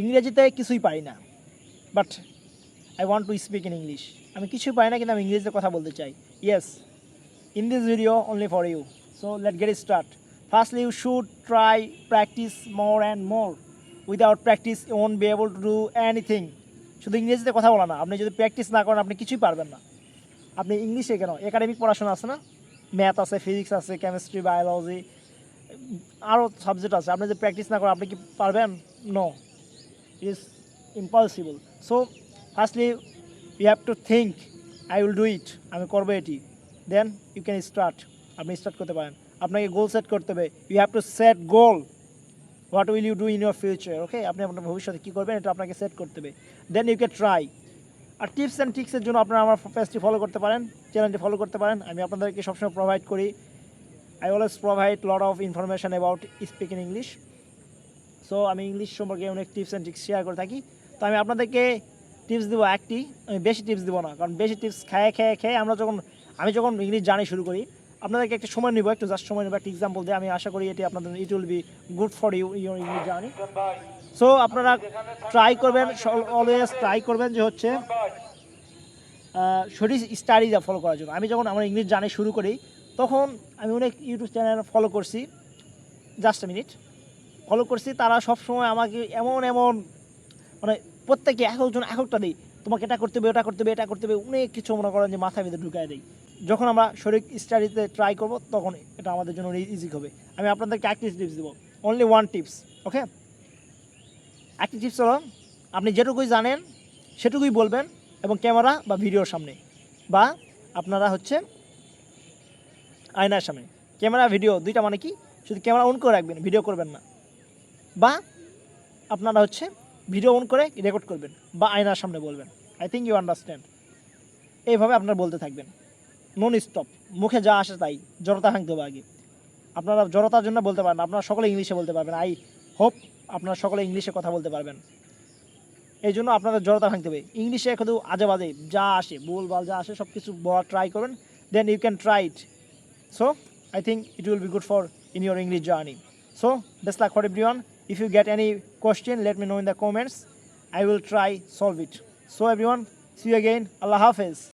ইংরেজিতে কিছুই পারি না। But I want to speak in English আমি কিছুই পারি না, কিন্তু আমি ইংরেজিতে কথা বলতে চাই। Yes in this video only for you so let's get start start firstly should try practice more and more more practice you won't be able to do anything শুধু ইংরেজিতে কথা বলা না। আপনি যদি প্র্যাকটিস না করেন, আপনি কিছুই পারবেন না। আপনি ইংলিশে কেন? একাডেমিক পড়াশোনা আছে না? ম্যাথ আছে ফিজিক্স আছে কেমিস্ট্রি বায়োলজি আরও সাবজেক্ট আছে। আপনি যদি প্র্যাকটিস না করেন, আপনি কি পারবেন? No is impossible so firstly you have to think I will do it আমি করব এটি. দেন ইউ ক্যান স্টার্ট আপনি স্টার্ট করতে পারেন। আপনাকে গোল সেট করতে হবে। You have to set goal what will you do in your future okay আপনি আপনার ভবিষ্যতে কী করবেন, এটা আপনাকে সেট করতে হবে। দেন ইউ ক্যান ট্রাই আর টিপস অ্যান্ড ট্রিক্সের জন্য আপনারা আমার পেজটি ফলো করতে পারেন চ্যানেলটি ফলো করতে পারেন। আমি আপনাদেরকে সবসময় প্রোভাইড করি। I always provide lot of information about speak English so আমি ইংলিশ সম্পর্কে অনেক টিপস অ্যান্ড ট্রিক্স শেয়ার করে থাকি। তো আমি আপনাদেরকে টিপস দেবো একটি, আমি বেশি টিপস দেবো না, কারণ বেশি টিপস খেয়ে খেয়ে খেয়ে আমরা যখন, আমি যখন ইংলিশ জানি শুরু করি, আপনাদেরকে একটা সময় নিব, একটু জাস্ট সময় নেব, একটা এক্সাম্পল দিয়ে আমি আশা করি এটি আপনাদের it will be good for you your English journey so আপনারা ট্রাই করবেন অলওয়েজ ট্রাই করবেন যে হচ্ছে সঠিক স্টাডি ফলো করার জন্য। আমি যখন আমার ইংলিশ জানি শুরু করি, তখন আমি অনেক ইউটিউব চ্যানেল ফলো করছি। জাস্ট মিনিট ফলো করছি, তারা সবসময় আমাকে এমন এমন মানে প্রত্যেকে এক একজন এক একটা দিই তোমাকে এটা করতে হবে, ওটা করতে হবে, এটা করতে হবে, অনেক কিছু মনে করেন যে মাথায় ভিতরে ঢুকায় দেয়। যখন আমরা শরীর স্টাডিতে ট্রাই করব, তখন এটা আমাদের জন্য ইজি হবে। আমি আপনাদেরকে একটি টিপস দেবো। অনলি ওয়ান টিপস ওকে একটি টিপস হলো, আপনি যেটুকুই জানেন, সেটুকুই বলবেন এবং ক্যামেরা বা ভিডিওর সামনে, বা আপনারা হচ্ছে আয়নার সামনে। ক্যামেরা ভিডিও দুইটা মানে কি? শুধু ক্যামেরা অন করে রাখবেন ভিডিও করবেন না। বা আপনারা হচ্ছে ভিডিও অন করে রেকর্ড করবেন বা আয়নার সামনে বলবেন। আই থিঙ্ক ইউ আন্ডারস্ট্যান্ড এইভাবে আপনারা বলতে থাকবেন। নন স্টপ মুখে যা আসে তাই। জড়তা ভাঙতে হবে আগে। আপনারা জড়তার জন্য বলতে পারেন আপনারা সকলে ইংলিশে বলতে পারবেন। আই হোপ আপনারা সকলে ইংলিশে কথা বলতে পারবেন। এই জন্য আপনাদের জড়তা ভাঙতে হবে। ইংলিশে শুধু আজে বাজে যা আসে ভুল ভালো যা আসে সব কিছু বলার ট্রাই করবেন। Then you can try it so I think it will be good for in your English journey. So, best luck for everyone. If you get any question, let me know in the comments. I will try solve it. So everyone, see you again. Allah Hafiz.